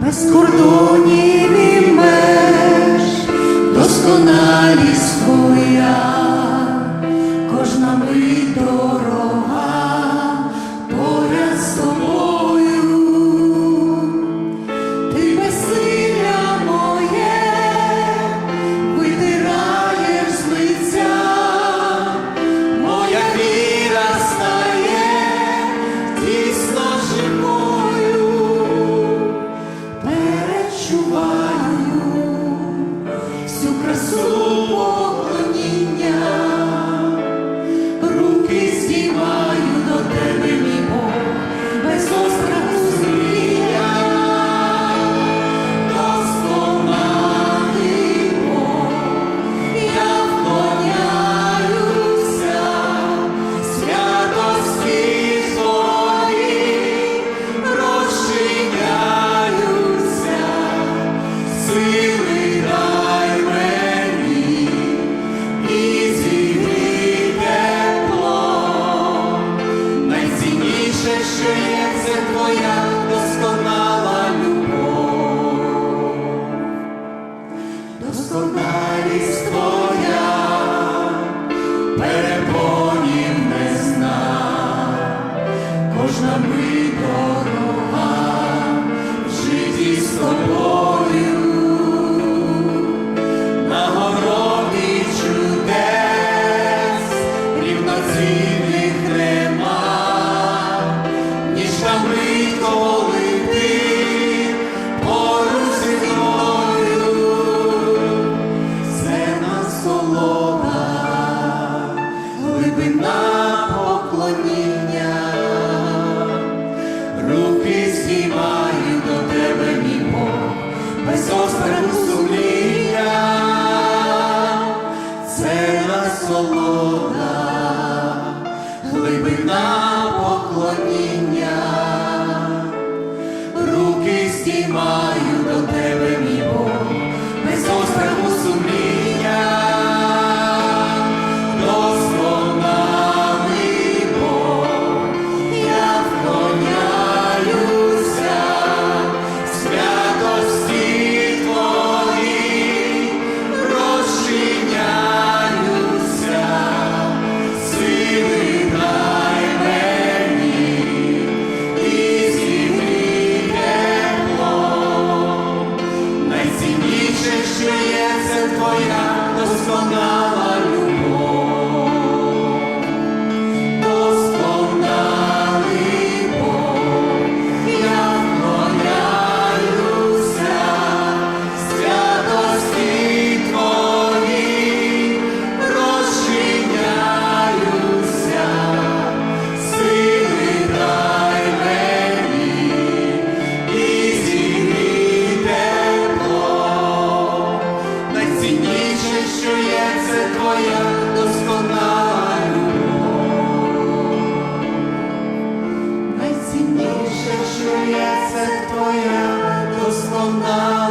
без кордонів і меж, досконалість твоя, кожна мить дорога. без острого сумління, це насолода, глибина поклоніння, руки стіймає. що є, це твоя досконала любов. Найцінніше, що є, це твоя досконала.